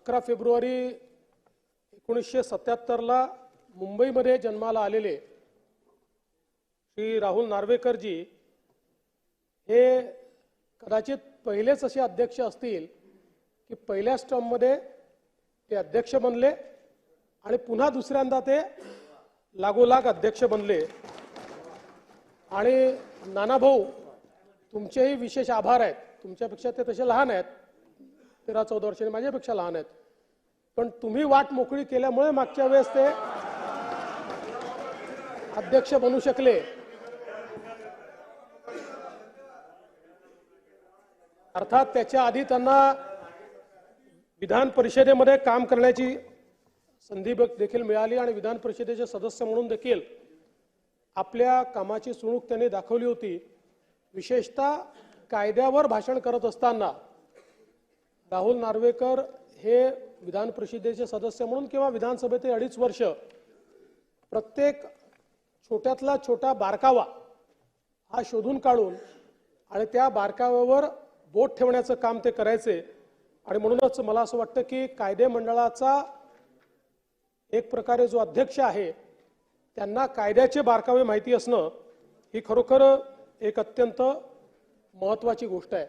अकरा फेब्रुवारी एकोणीसशे सत्याहत्तरला मुंबईमध्ये जन्माला आलेले श्री राहुल नार्वेकरजी हे कदाचित पहिलेच असे अध्यक्ष असतील की पहिल्या टर्ममध्ये ते अध्यक्ष बनले आणि पुन्हा दुसऱ्यांदा ते लागोलाग अध्यक्ष बनले. आणि नानाभाऊ तुमचेही विशेष आभार आहेत. तुमच्यापेक्षा ते तसे लहान आहेत. तेरा चौदा वर्षांनी माझ्यापेक्षा लहान आहेत. पण तुम्ही वाट मोकळी केल्यामुळे मागच्या वेळेस ते अध्यक्ष बनू शकले. अर्थात त्याच्या आधी त्यांना विधान परिषदेमध्ये काम करण्याची संधी देखील मिळाली आणि विधान परिषदेचे सदस्य म्हणून देखील आपल्या कामाची सुणूक त्यांनी दाखवली होती. विशेषतः कायद्यावर भाषण करत असताना राहुल नार्वेकर हे विधान परिषदेचे सदस्य म्हणून किंवा विधानसभेचे अडीच वर्ष प्रत्येक छोट्यातला छोटा बारकावा हा शोधून काढून आणि त्या बारकाव्यावर बोट ठेवण्याचं काम ते करायचे. आणि म्हणूनच मला असं वाटतं की कायदे मंडळाचा एक प्रकारे जो अध्यक्ष आहे त्यांना कायद्याचे बारकावे माहिती असणं ही खरोखर एक अत्यंत महत्वाची गोष्ट आहे.